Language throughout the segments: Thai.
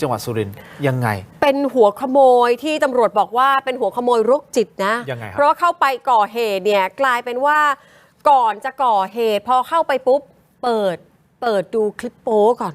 จังหวัดสุรินทร์ยังไง เป็นหัวขโมยที่ตำรวจบอกว่าเป็นหัวขโมยโรคจิตนะ ยังไงครับ เพราะว่าเข้าไปก่อเหตุเนี่ยกลายเป็นว่าก่อนจะก่อเหตุ พอเข้าไปปุ๊บ เปิด เปิดดูคลิปโป๊ก่อน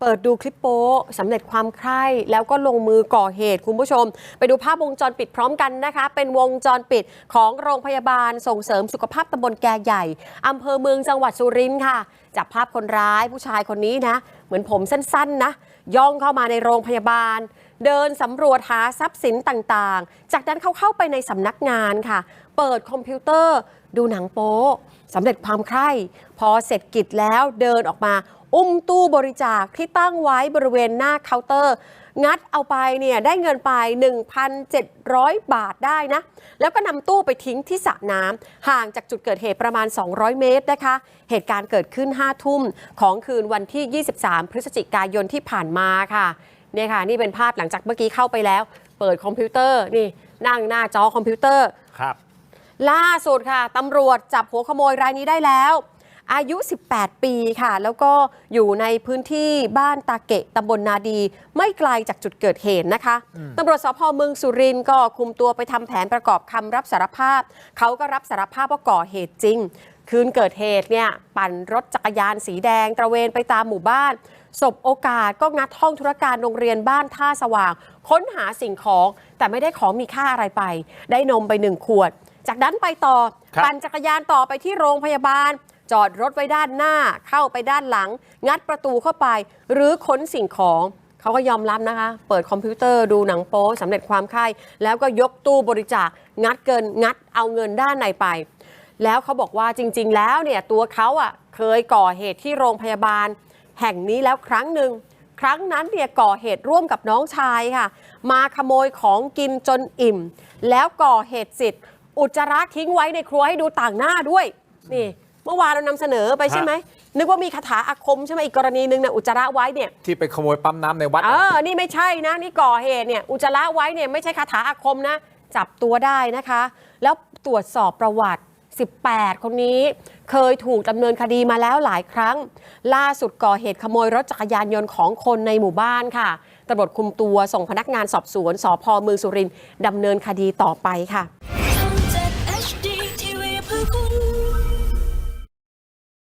เปิดดูคลิปโป๊สำเร็จความใคร่แล้วก็ลงมือก่อเหตุคุณผู้ชม ไปดูภาพวงจรปิดพร้อมกันนะคะ เป็นวงจรปิดของโรงพยาบาลส่งเสริมสุขภาพตำบลแกใหญ่อำเภอเมืองจังหวัดสุรินทร์ค่ะจับภาพคนร้ายผู้ชายคนนี้นะ เหมือนผมสั้นๆนะ ย่องเข้ามาในโรงพยาบาล เดินสำรวจหาทรัพย์สินต่างๆ จากนั้นเขาเข้าไปในสำนักงานค่ะ เปิดคอมพิวเตอร์ ดูหนังโป๊สำเร็จความใคร่พอเสร็จกิจแล้วเดินออกมาอุ้มตู้บริจาคที่ตั้งไว้บริเวณหน้าเคาน์เตอร์ งัดเอาไปเนี่ยได้เงินไป 1,700 บาทได้นะ แล้วก็นำตู้ไปทิ้งที่สระน้ำห่างจากจุดเกิดเหตุประมาณ 200 เมตรนะคะ เหตุการณ์เกิดขึ้น 5 ทุ่มของคืนวันที่ 23 พฤศจิกายนที่ผ่านมาค่ะ เนี่ยค่ะ นี่เป็นภาพหลังจากเมื่อกี้เข้าไปแล้ว เปิดคอมพิวเตอร์นี่นั่งหน้าจอคอมพิวเตอร์ครับ ล่าสุดค่ะตำรวจจับหัวขโมยรายนี้ได้แล้ว อายุ 18 ปีค่ะ แล้วก็อยู่ในพื้นที่บ้านตาเกะตำบลนาดี ไม่ไกลจากจุดเกิดเหตุนะคะตำรวจสพเมืองสุรินทร์ก็คุมตัวไปทำแผนประกอบคำรับสารภาพ เขาก็รับสารภาพว่าก่อเหตุจริง คืนเกิดเหตุเนี่ยปั่นรถจักรยานสีแดงตระเวนไปตามหมู่บ้าน สบโอกาสก็งัดห้องธุรการโรงเรียนบ้านท่าสว่าง ค้นหาสิ่งของแต่ไม่ได้ของมีค่าอะไรไป ได้นมไปหนึ่งขวด จากนั้นไปต่อ ครับ ปั่นจักรยานต่อไปที่โรงพยาบาล จอดรถไว้ด้านหน้า เข้าไปด้านหลัง งัดประตูเข้าไป หรือค้นสิ่งของ เขาก็ยอมรับนะคะ เปิดคอมพิวเตอร์ดูหนังโป๊สำเร็จความใคร่แล้วก็ยกตู้บริจาค งัดเกินงัดเอาเงินด้านในไป แล้วเขาบอกว่าจริง ๆ แล้วเนี่ยตัวเขาอะเคยก่อเหตุที่โรงพยาบาล แห่งนี้แล้วครั้งหนึ่ง ครั้งนั้นเนี่ยก่อเหตุร่วมกับน้องชายค่ะ มาขโมยของกินจนอิ่ม แล้วก่อเหตุเสร็จอุจจาระทิ้งไว้ในครัวให้ดูต่างหน้าด้วย นี่ เมื่อวานเรานำเสนอไปใช่ไหมนึกว่ามีคาถาอาคมใช่ไหมอีกกรณีหนึ่งเนี่ยอุจจาระไว้เนี่ยที่ไปขโมยปั๊มน้ำในวัดเออนี่ไม่ใช่นะนี่ก่อเหตุเนี่ยอุจจาระไว้เนี่ยไม่ใช่คาถาอาคมนะ จับตัวได้นะคะ แล้วตรวจสอบประวัติ 18 คนนี้ เคยถูกดำเนินคดีมาแล้วหลายครั้ง ล่าสุดก่อเหตุขโมยรถจักรยานยนต์ของคนในหมู่บ้านค่ะตำรวจคุมตัวส่งพนักงานสอบสวนสพเมืองสุรินทร์ดำเนินคดีต่อไปค่ะ